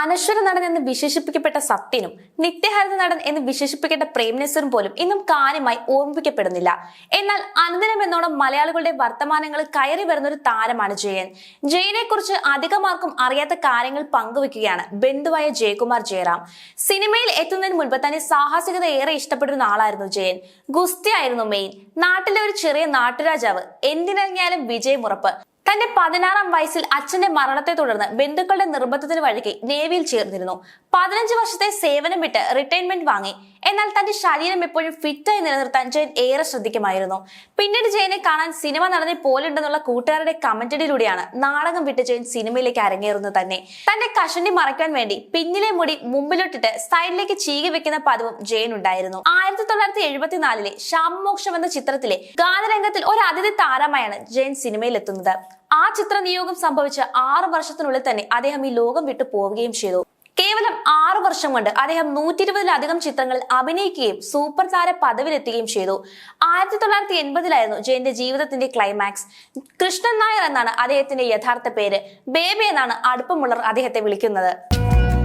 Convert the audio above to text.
അനശ്വര നടൻ എന്ന് വിശേഷിപ്പിക്കപ്പെട്ട സത്യനും നിത്യഹരിത നടൻ എന്ന് വിശേഷിപ്പിക്കേണ്ട പ്രേംനസറും പോലും ഇന്നും കാര്യമായി ഓർമ്മിക്കപ്പെടുന്നില്ല. എന്നാൽ അനുദിനം എന്നോണം മലയാളികളുടെ വർത്തമാനങ്ങൾ കയറി വരുന്ന ഒരു താരമാണ് ജയൻ. ജയനെ കുറിച്ച് അധികമാർക്കും അറിയാത്ത കാര്യങ്ങൾ പങ്കുവെക്കുകയാണ് ബന്ധുവായ ജയകുമാർ ജയറാം. സിനിമയിൽ എത്തുന്നതിന് മുൻപ് തന്നെ സാഹസികത ഏറെ ഇഷ്ടപ്പെടുന്ന ആളായിരുന്നു ജയൻ. ഗുസ്തി ആയിരുന്നു മെയിൻ. നാട്ടിലെ ഒരു ചെറിയ നാട്ടുരാജാവ്. എന്തിനിറങ്ങിയാലും വിജയമുറപ്പ്. തന്റെ പതിനാറാം വയസ്സിൽ അച്ഛന്റെ മരണത്തെ തുടർന്ന് ബന്ധുക്കളുടെ നിർബന്ധത്തിന് വഴിക്ക് നേവിയിൽ ചേർന്നിരുന്നു. പതിനഞ്ച് വർഷത്തെ സേവനം വിട്ട് റിട്ടയർമെന്റ് വാങ്ങി. എന്നാൽ തന്റെ ശരീരം എപ്പോഴും ഫിറ്റായി നിലനിർത്താൻ ജയൻ ഏറെ ശ്രദ്ധിക്കുമായിരുന്നു. പിന്നീട് ജയനെ കാണാൻ സിനിമ നടനെ പോലുണ്ടെന്നുള്ള കൂട്ടുകാരുടെ കമന്റിലൂടെയാണ് നാടകം വിട്ട് ജയൻ സിനിമയിലേക്ക് അരങ്ങേറുന്നത് തന്നെ. തന്റെ കഷണ്ടി മറയ്ക്കാൻ വേണ്ടി പിന്നിലെ മുടി മുമ്പിലോട്ടിട്ട് സൈഡിലേക്ക് ചീകി വെക്കുന്ന പതിവും ജയൻ ഉണ്ടായിരുന്നു. ആയിരത്തി തൊള്ളായിരത്തി എഴുപത്തിനാലിലെ ശാമമോക്ഷം എന്ന ചിത്രത്തിലെ ഗാനരംഗത്തിൽ ഒരു അതിഥി താരമായാണ് ജയൻ സിനിമയിലെത്തുന്നത്. ആ ചിത്ര നിയോഗം സംഭവിച്ച ആറ് വർഷത്തിനുള്ളിൽ തന്നെ അദ്ദേഹം ഈ ലോകം വിട്ടു പോവുകയും ചെയ്തു. കേവലം ആറു വർഷം കൊണ്ട് അദ്ദേഹം നൂറ്റി ഇരുപതിലധികം ചിത്രങ്ങളിൽ അഭിനയിക്കുകയും സൂപ്പർ താര പദവിയിലെത്തുകയും ചെയ്തു. ആയിരത്തി തൊള്ളായിരത്തി എൺപതിലായിരുന്നു ജയന്റെ ജീവിതത്തിന്റെ ക്ലൈമാക്സ് കൃഷ്ണൻ നായർ എന്നാണ് അദ്ദേഹത്തിന്റെ യഥാർത്ഥ പേര്. ബേബി എന്നാണ് അടുപ്പമുള്ളവർ അദ്ദേഹത്തെ വിളിക്കുന്നത്.